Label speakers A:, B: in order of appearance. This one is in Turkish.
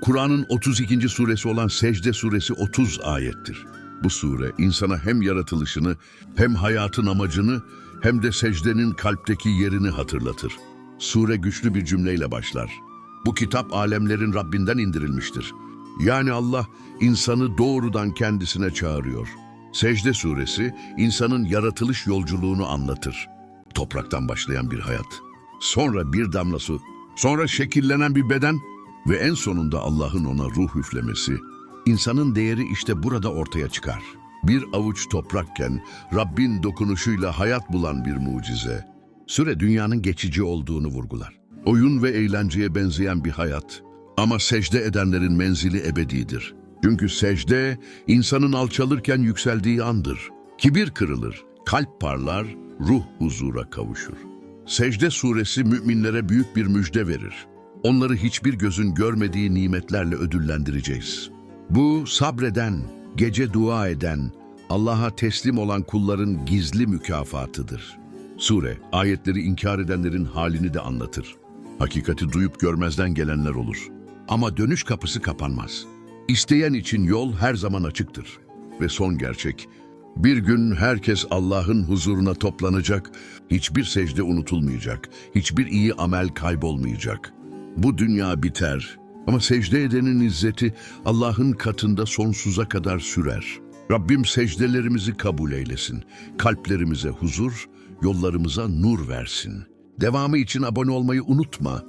A: Kur'an'ın 32. suresi olan Secde suresi 30 ayettir. Bu sure insana hem yaratılışını hem hayatın amacını hem de secdenin kalpteki yerini hatırlatır. Sure güçlü bir cümleyle başlar. Bu kitap alemlerin Rabbinden indirilmiştir. Yani Allah insanı doğrudan kendisine çağırıyor. Secde suresi insanın yaratılış yolculuğunu anlatır. Topraktan başlayan bir hayat, sonra bir damla su, sonra şekillenen bir beden ve en sonunda Allah'ın ona ruh üflemesi. İnsanın değeri işte burada ortaya çıkar. Bir avuç toprakken Rabbin dokunuşuyla hayat bulan bir mucize. Süre dünyanın geçici olduğunu vurgular. Oyun ve eğlenceye benzeyen bir hayat. Ama secde edenlerin menzili ebedidir. Çünkü secde insanın alçalırken yükseldiği andır. Kibir kırılır, kalp parlar, ruh huzura kavuşur. Secde suresi müminlere büyük bir müjde verir. Onları hiçbir gözün görmediği nimetlerle ödüllendireceğiz. Bu sabreden, gece dua eden, Allah'a teslim olan kulların gizli mükafatıdır. Sure, ayetleri inkar edenlerin halini de anlatır. Hakikati duyup görmezden gelenler olur. Ama dönüş kapısı kapanmaz. İsteyen için yol her zaman açıktır. Ve son gerçek, bir gün herkes Allah'ın huzuruna toplanacak, hiçbir secde unutulmayacak, hiçbir iyi amel kaybolmayacak. Bu dünya biter ama secde edenin izzeti Allah'ın katında sonsuza kadar sürer. Rabbim secdelerimizi kabul eylesin, kalplerimize huzur, yollarımıza nur versin. Devamı için abone olmayı unutma.